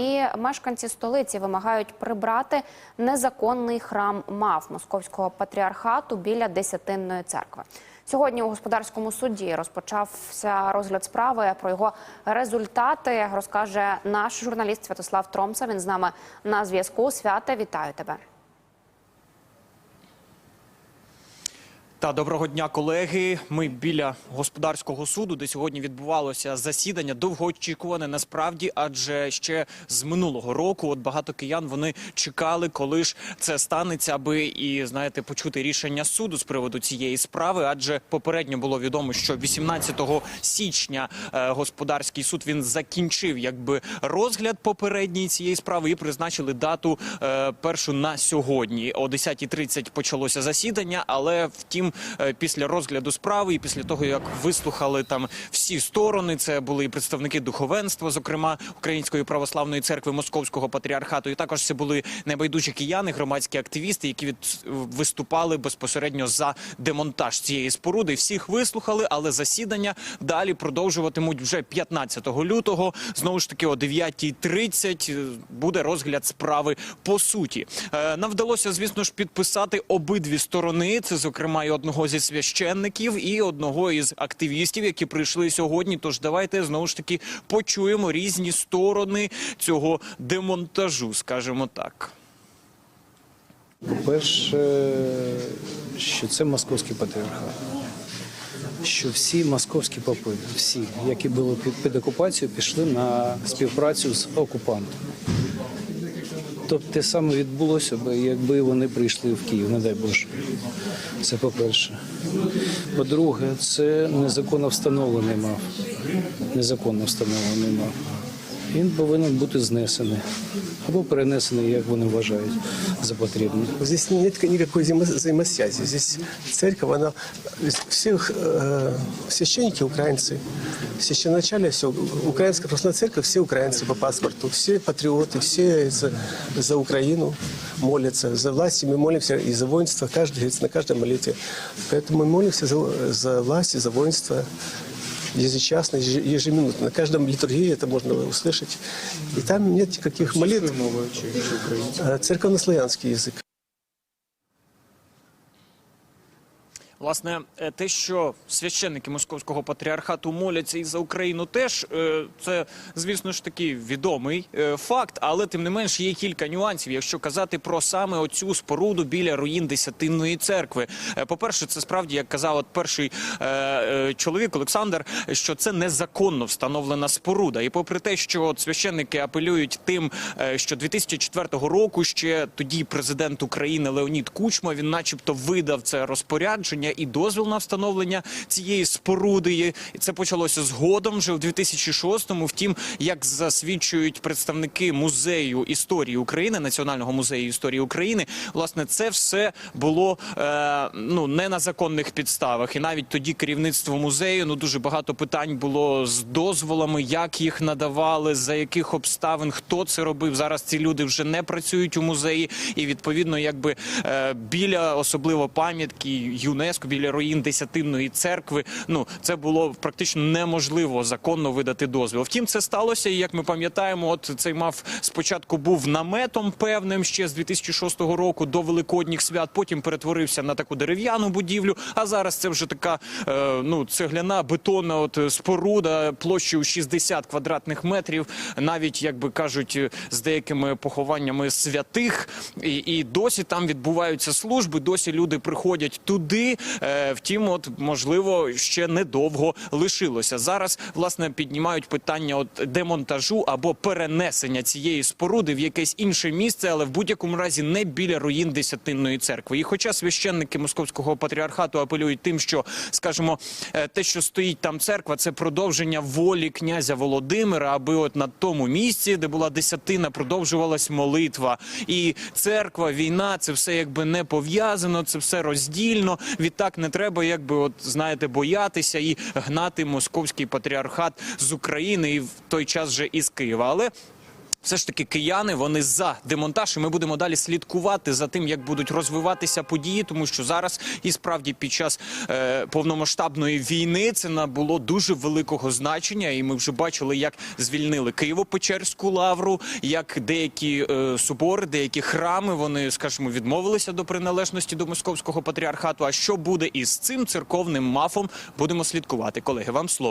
і мешканці столиці вимагають прибрати незаконний храм мав московського патріархату біля Десятинної церкви. Сьогодні у господарському суді розпочався розгляд справи. Про його результати розкаже наш журналіст Святослав Тромса. Він з нами на зв'язку. Свята, вітаю тебе. Та доброго дня, колеги. Ми біля господарського суду, де сьогодні відбувалося засідання, довгоочікуване насправді, адже ще з минулого року, от багато киян вони чекали, коли ж це станеться, аби і знаєте, почути рішення суду з приводу цієї справи. Адже попередньо було відомо, що 18 січня е, господарський суд він закінчив якби розгляд попередньої цієї справи і призначили дату е, першу на сьогодні. О 10.30 почалося засідання, але втім, е, після розгляду справи і після того, як вислухали там всі сторони, це були і представники духовенства, зокрема Української православної церкви Московського патріархату, і також це були небайдужі кияни, громадські активісти, які від виступали безпосередньо за демонтаж цієї споруди. Всіх вислухали, але засідання далі продовжуватимуть вже 15 лютого. Знову ж таки, о 9.30 буде розгляд справи по суті. Е, Нам вдалося, звісно ж, підписати обидві сторони. Це, зокрема, і одного зі священників, і одного із активістів, які прийшли сьогодні. Тож давайте знову ж таки почуємо різні сторони цього демонтажу, скажімо так. По-перше, що це московський патріархат. Що всі московські попи, всі, які були під, окупацією, пішли на співпрацю з окупантом. Тобто те саме відбулося б, якби вони прийшли в Київ, не дай Боже. Це по-перше. По-друге, це незаконно встановлений мав. Незаконно встановлений мав Він повинен бути знесений або перенесений, як вони вважають за потрібне. Здесь нет никакой взаимо- взаимосвязи. Здесь церковь, она всех э, священники украинцы, священначале все украинская православная церковь, все украинцы по паспорту, все патриоты, все за, за Украину молятся, за власть мы молимся и за воинство, каждый говорит, на каждой молитве. Поэтому мы молимся за, за власть и за воинство ежечасно, еже- ежеминутно. На каждом литургии это можно услышать. И там нет никаких молитв. Э, Церковнославянский язык. Власне, е, те, що священники московського патріархату моляться і за Україну, теж е, це, звісно ж таки, відомий е, факт, але тим не менш є кілька нюансів, якщо казати про саме оцю споруду біля руїн Десятинної церкви. Е, По-перше, це справді, як казав от перший чоловік Олександр, що це незаконно встановлена споруда. І попри те, що от священники апелюють тим, що 2004 року ще тоді президент України Леонід Кучма він, начебто, видав це розпорядження і дозвіл на встановлення цієї споруди. Це почалося згодом вже у 2006-му. Втім, як засвідчують представники музею історії України, Національного музею історії України, власне, це все було е, ну не на законних підставах. І навіть тоді керівництво музею ну дуже багато питань було з дозволами, як їх надавали, за яких обставин, хто це робив. Зараз ці люди вже не працюють у музеї, і відповідно, якби е, біля особливо пам'ятки ЮНЕСКО, біля руїн Десятинної церкви. Ну це було практично неможливо законно видати дозвіл. Втім, це сталося. І як ми пам'ятаємо, от цей мав спочатку був наметом певним ще з 2006 року до великодніх свят. Потім перетворився на таку дерев'яну будівлю. А зараз це вже така е, ну цегляна бетонна от споруда площею 60 квадратних метрів. Навіть як би кажуть, е, з деякими похованнями святих, і, і досі там відбуваються служби. Досі люди приходять туди. Е, втім, от можливо, ще недовго лишилося. Зараз власне піднімають питання от демонтажу або перенесення цієї споруди в якесь інше місце, але в будь-якому разі не біля руїн Десятинної церкви. І хоча священники московського патріархату апелюють тим, що скажімо, е, те, що стоїть там церква, це продовження волі князя Володимира, аби от на тому місці, де була десятина, продовжувалась молитва. І церква, війна, це все якби не пов'язано, це все роздільно. Відтак не треба, якби от знаєте, боятися і гнати московський патріархат з України і в той час вже із Києва. Але Все ж таки, кияни вони за демонтаж. І ми будемо далі слідкувати за тим, як будуть розвиватися події, тому що зараз і справді під час е, повномасштабної війни це набуло дуже великого значення. І ми вже бачили, як звільнили Києво-Печерську лавру, як деякі е, собори, деякі храми вони, скажімо, відмовилися до приналежності до московського патріархату. А що буде із цим церковним мафом? Будемо слідкувати. Колеги, вам слово.